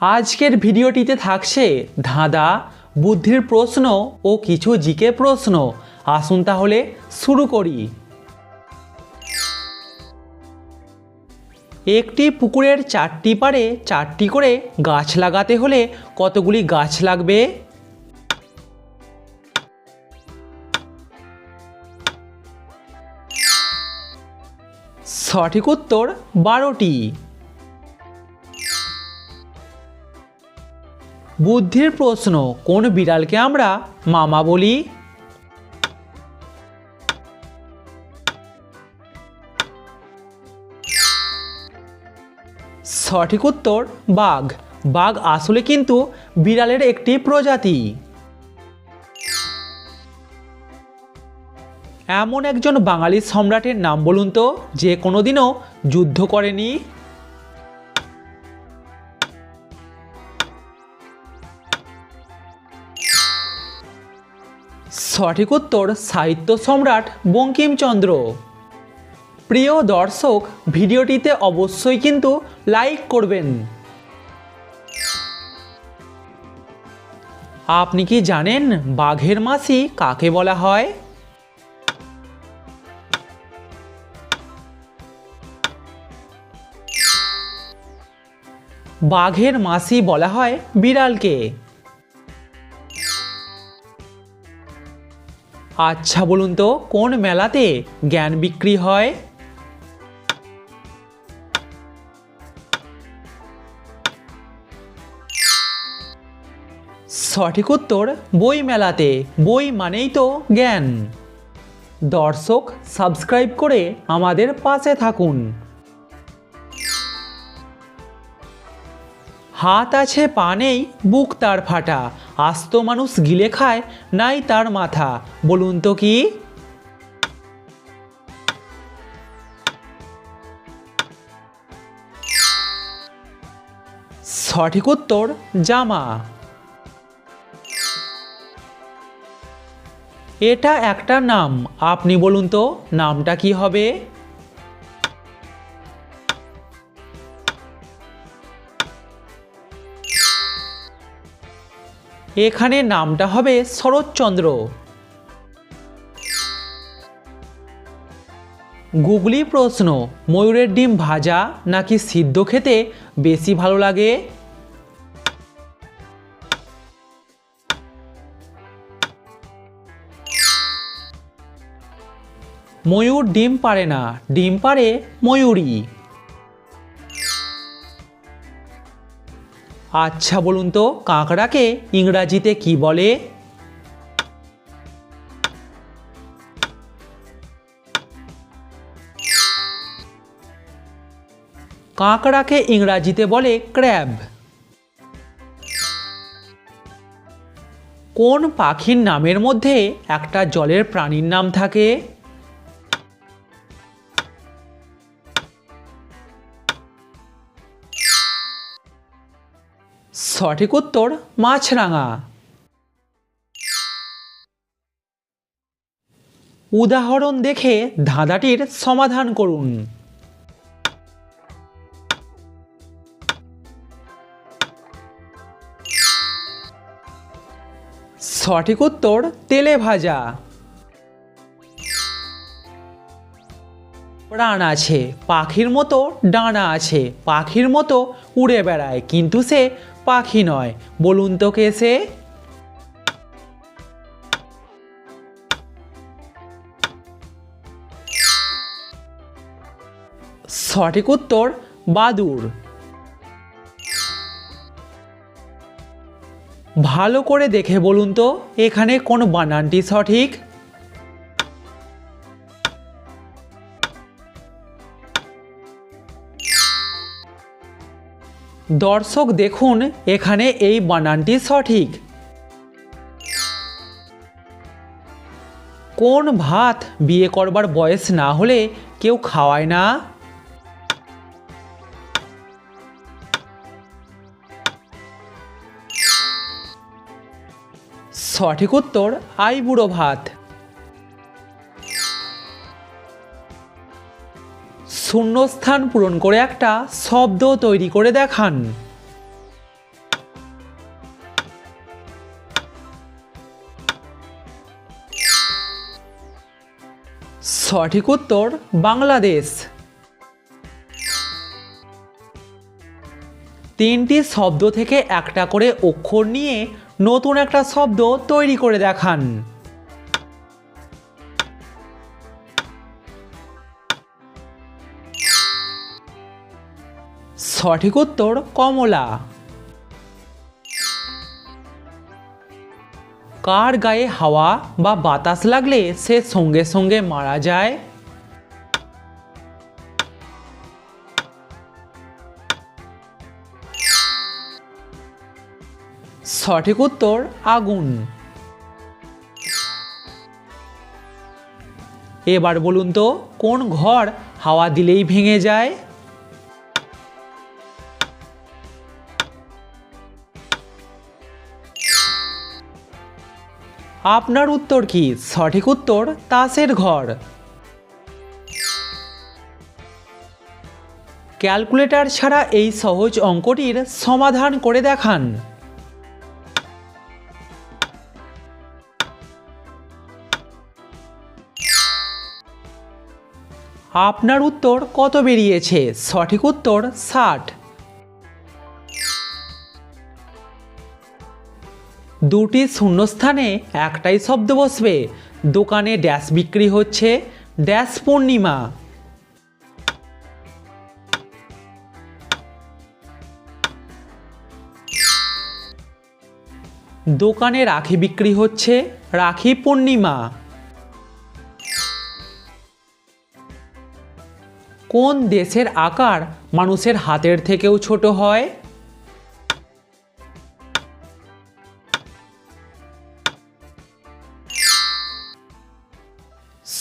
আজকের ভিডিওটিতে থাকছে ধাঁধা, বুদ্ধির প্রশ্ন ও কিছু জিকে প্রশ্ন। আসুন তাহলে শুরু করি। একটি পুকুরের চারটি পারে চারটি করে গাছ লাগাতে হলে কতগুলি গাছ লাগবে? সঠিক উত্তর বারোটি। বুদ্ধির প্রশ্ন, কোন বিড়ালকে আমরা মামা বলি? সঠিক উত্তর, বাঘ। বাঘ আসলে কিন্তু বিড়ালের একটি প্রজাতি। এমন একজন বাঙালি সম্রাটের নাম বলুন তো, যে কোনোদিনও যুদ্ধ করেনি? সঠিক উত্তর সাহিত্য সম্রাট বঙ্কিমচন্দ্র। প্রিয় দর্শক, ভিডিওটিতে অবশ্যই কিন্তু লাইক করবেন। আপনি কি জানেন বাঘের মাসি কাকে বলা হয়? বাঘের মাসি বলা হয় বিড়ালকে। আচ্ছা বলুন তো, কোন মেলাতে জ্ঞান বিক্রি হয়? সঠিক উত্তর, বই মেলাতে। বই মানেই তো জ্ঞান। দর্শক, সাবস্ক্রাইব করে আমাদের পাশে থাকুন। হাত আছে, পা নেই, বুক তার ফাটা। আস্ত মানুষ গিলে খায়, নাই তার মাথা। বলুন তো কি? সঠিক উত্তর, জামা। এটা একটা নাম। আপনি বলুন তো, নামটা কি হবে? এখানে নামটা হবে শরৎচন্দ্র। গুগলি প্রশ্ন, ময়ূরের ডিম ভাজা নাকি সিদ্ধ খেতে বেশি ভালো লাগে? ময়ূর ডিম পারে না, ডিম পারে ময়ূরী। আচ্ছা বলুন তো, কাঁকড়াকে ইংরাজিতে কি বলে? কাঁকড়াকে ইংরাজিতে বলে ক্র্যাব। কোন পাখির নামের মধ্যে একটা জলের প্রাণীর নাম থাকে? সঠিক উত্তর, মাছরাঙা। উদাহরণ দেখে ধাঁধাটির সমাধান করুন। সঠিক উত্তর, তেলে ভাজা। প্রাণ আছে, পাখির মতো ডানা আছে, পাখির মতো উড়ে বেড়ায়, কিন্তু সে পাখি নয়। বলুন তো কে সে? সঠিক উত্তর বাদুর ভালো করে দেখে বলুন তো, এখানে কোন বানানটি সঠিক? দর্শক দেখুন, এখানে এই বানানটি সঠিক। কোন ভাত বিয়ে করবার বয়স না হলে কেউ খাওয়ায় না? সঠিক উত্তর, আইবুড়ো ভাত। শূন্যস্থান পূরণ করে একটা শব্দ তৈরি করে দেখান। সঠিক উত্তর, বাংলাদেশ। তিনটি শব্দ থেকে একটা করে অক্ষর নিয়ে নতুন একটা শব্দ তৈরি করে দেখান। সঠিক উত্তর কমলা। কার গায়ে হাওয়া বা বাতাস লাগলে সে সঙ্গে সঙ্গে মারা যায়? সঠিক উত্তর আগুন। এবার বলুন তো, কোন ঘর হাওয়া দিলেই ভেঙে যায়? আপনার উত্তর কি? সঠিক উত্তর, তাসের ঘর। ক্যালকুলেটর ছাড়া এই সহজ অঙ্কটির সমাধান করে দেখান। আপনার উত্তর কত বেরিয়েছে? সঠিক উত্তর, ষাট। দুটি শূন্যস্থানে একটাই শব্দ বসবে। দোকানে ড্যাশ বিক্রি হচ্ছে, ড্যাশ পূর্ণিমা। দোকানে রাখি বিক্রি হচ্ছে, রাখি পূর্ণিমা। কোন দেশের আকার মানুষের হাতের থেকেও ছোট হয়?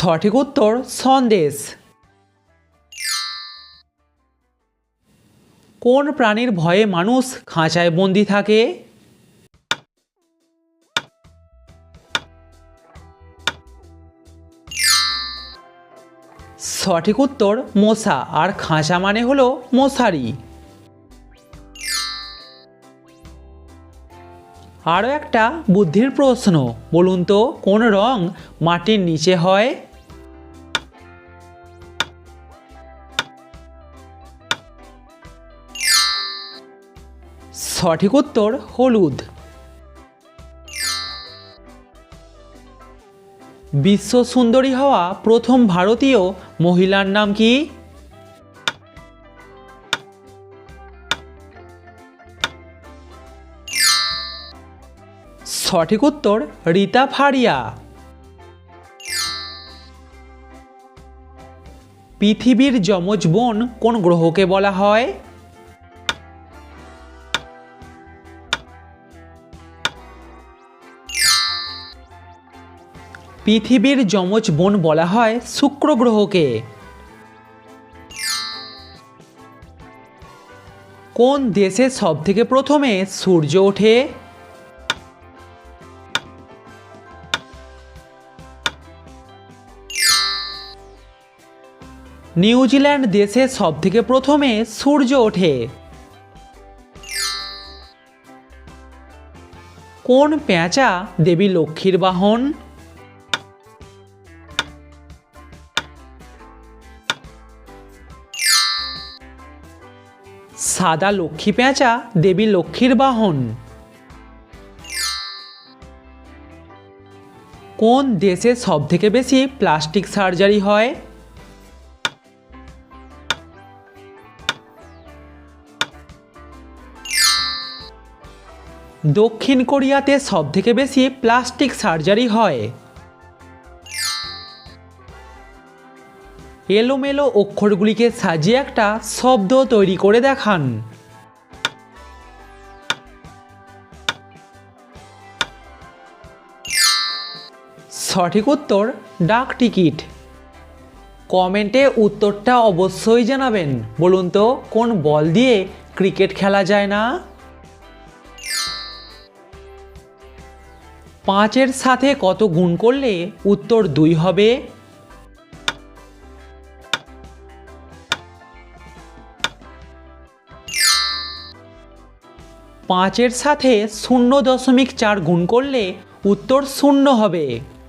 সঠিক উত্তর সন্দেশ। কোন প্রাণীর ভয়ে মানুষ খাঁচায় বন্দি থাকে? সঠিক উত্তর মশা, আর খাঁচা মানে হলো মশারি। আরও একটা বুদ্ধির প্রশ্ন, বলুন তো, কোন রং মাটির নিচে হয়? সঠিক উত্তর হলুদ। বিশ্ব সুন্দরী হওয়া প্রথম ভারতীয় মহিলার নাম কি? সঠিক উত্তর রীতা ফারিয়া। পৃথিবীর যমজ বোন কোন গ্রহকে বলা হয়? পৃথিবীর যমজ বোন বলা হয় শুক্র গ্রহকে কোন দেশে সব থেকে প্রথমে সূর্য ওঠে? নিউজিল্যান্ড দেশে সব থেকে প্রথমে সূর্য ওঠে। কোন পেঁচা দেবী লক্ষ্মীর বাহন? সাদা লক্ষ্মী পেঁচা, দেবী লক্ষ্মীর বাহন। কোন দেশে সব থেকে বেশি প্লাস্টিক সার্জারি হয়? দক্ষিণ কোরিয়াতে সব থেকে বেশি প্লাস্টিক সার্জারি হয়। এলোমেলো অক্ষরগুলিকে সাজিয়ে একটা শব্দ তৈরি করে দেখান। সঠিক উত্তর, ডাক টিকিট। কমেন্টে উত্তরটা অবশ্যই জানাবেন। বলুন তো, কোন বল দিয়ে ক্রিকেট খেলা যায় না? পাঁচের সাথে কত গুণ করলে উত্তর দুই হবে? পাঁচের সাথে শূন্য দশমিক চার গুণ করলে উত্তর শূন্য হবে।